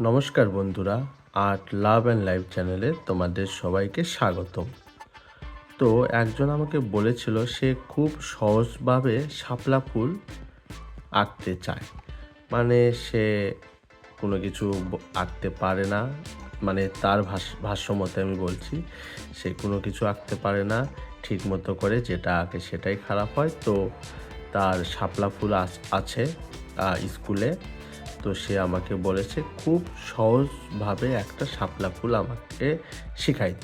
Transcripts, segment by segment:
নমস্কার বন্ধুরা art love and life চ্যানেলে তোমাদের সবাইকে স্বাগতম। তো একজন আমাকে বলেছিল সে খুব সহজভাবে শাপলা ফুল আঁকতে চায়। মানে সে কোনো কিছু আঁকতে পারে না মানে তার ভাষ ভাষ্য মতে আমি বলছি, সে কোনো কিছু আঁকতে পারে না ঠিক মতো করে যেটা আঁকে সেটাই খারাপ হয়। তো তার শাপলা ফুল আছে স্কুলে। তো সে আমাকে বলেছে, খুব সহজভাবে একটা শাপলা ফুল আমাকে শেখাই।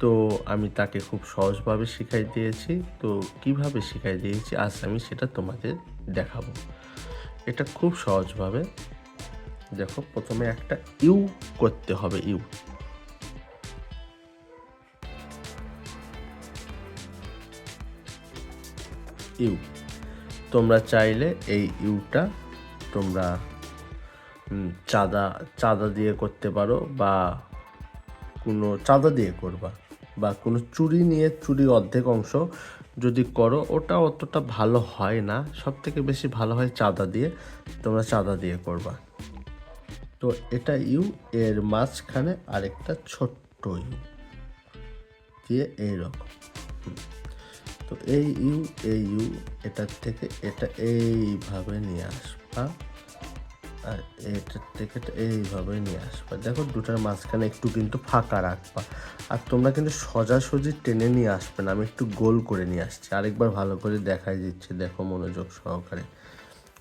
তো আমি তাকে খুব সহজভাবে শিখাই দিয়েছি। তো কীভাবে শিখাই দিয়েছি আজ আমি সেটা তোমাদের দেখাবো। এটা খুব সহজভাবে। দেখো, প্রথমে একটা ইউ করতে হবে, ইউ। ইউ। তোমরা চাইলে এই ইউটা তোমরা চাঁদা চাঁদা দিয়ে করতে পারো বা কোনো চাঁদা দিয়ে করবা বা কোনো চুড়ি নিয়ে চুড়ির অর্ধেক অংশ যদি করো, ওটা অতটা ভালো হয় না। সব থেকে বেশি ভালো হয় চাঁদা দিয়ে, তোমরা চাঁদা দিয়ে করবা। তো এটা ইউ, এর মাঝখানে আরেকটা ছোট্ট ইউ দিয়ে এইরকম। তো এই ইউ এই ইউ, এটার থেকে এটা এইভাবে নিয়ে আসবা। আর এটার থেকে এটা এইভাবে নিয়ে আসবা। দেখো দুটার মাঝখানে একটু কিন্তু ফাঁকা রাখবা। আর তোমরা কিন্তু সোজাসুজি টেনে নিয়ে আসবে না। আমি একটু গোল করে নিয়ে আসছি। আরেকবার ভালো করে দেখাই দিচ্ছি। দেখো মনোযোগ সহকারে।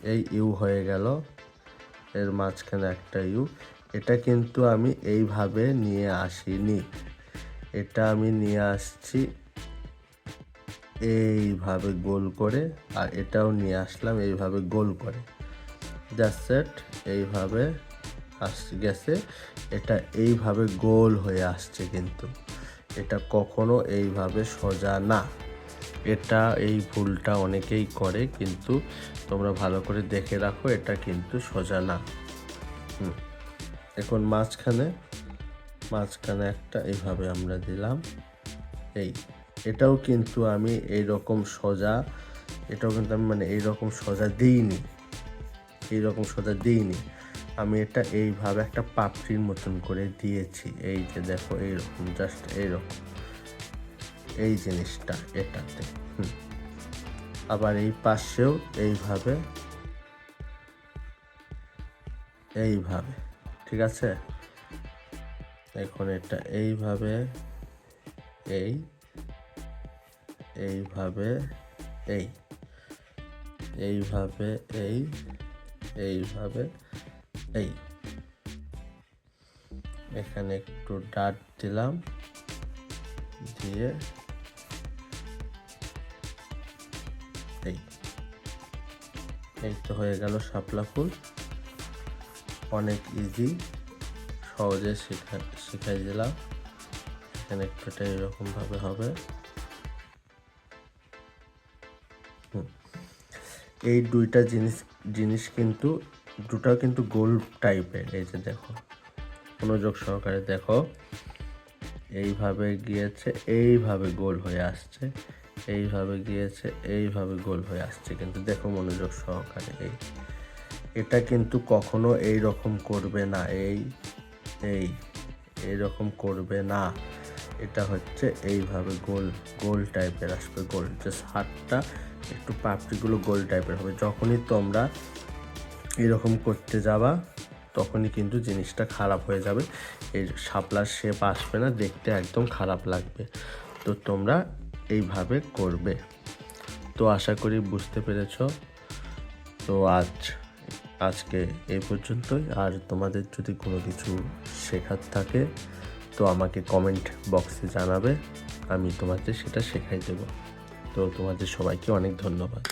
এই ইউ হয়ে গেল। এর মাঝখানে একটা ইউ। এটা কিন্তু আমি এইভাবে নিয়ে আসিনি। এটা আমি নিয়ে আসছি এইভাবে গোল করে। আর এটাও নিয়ে আসলাম এইভাবে গোল করে। জাস্ট সেট এইভাবে আসছে গেছে। এটা এইভাবে গোল হয়ে আসছে কিন্তু। এটা কখনো এইভাবে সোজা না। এটা, এই ভুলটা অনেকেই করে কিন্তু তোমরা ভালো করে দেখে রাখো, এটা কিন্তু সোজা না। এখন মাঝখানে মাঝখানে একটা এইভাবে আমরা দিলাম। এই, এটাও কিন্তু আমি এই রকম সোজা, এটাও কিন্তু আমি মানে এই রকম সোজা দিইনি। এই রকম সোজা দিইনি। আমি এটা এইভাবে একটা পাপড়ির মতন করে দিয়েছি। এই যে দেখো, এইরকম জাস্ট এইরকম। এই জিনিসটা এটাতে, হুম। আবার এই পাশেও এইভাবে এইভাবে, ঠিক আছে? এখন এটা এইভাবে, এই এইভাবে এই এইভাবে, এই এইভাবে, এই। এখানে একটু ডাট দিলাম, দিয়ে এই। এই তো হয়ে গেল শাপলা ফুল। অনেক ইজি সহজে শেখা, শিখাই দিলাম। এখানে একটুটা এরকমভাবে হবে। এই দুইটা জিনিস জিনিস কিন্তু দুটাও কিন্তু গোল টাইপের এই যে দেখো, মনোযোগ সহকারে দেখো, এইভাবে গিয়েছে, এইভাবে গোল হয়ে আসছে, এইভাবে গিয়েছে, এইভাবে গোল হয়ে আসছে। কিন্তু দেখো মনোযোগ সহকারে এই, এটা কিন্তু কখনো এই রকম করবে না, এই এই এইরকম করবে না। এটা হচ্ছে এইভাবে গোল গোল টাইপের আসবে গোল জাস্ট হাতটা একটু পাপড়িগুলো গোল টাইপের হবে। যখনই তোমরা এরকম করতে যাবা, তখনই কিন্তু জিনিসটা খারাপ হয়ে যাবে। এই শাপলার শেপ আসবে না, দেখতে একদম খারাপ লাগবে। তো তোমরা এইভাবে করবে। তো আশা করি বুঝতে পেরেছ। তো আজ, আজকে এই পর্যন্তই। আর তোমাদের যদি কোনো কিছু শেখার থাকে, তো আমাকে কমেন্ট বক্সে জানাবে। আমি তোমাদের সেটা শেখাই দেবো। তো তোমাদের সবাইকে অনেক ধন্যবাদ।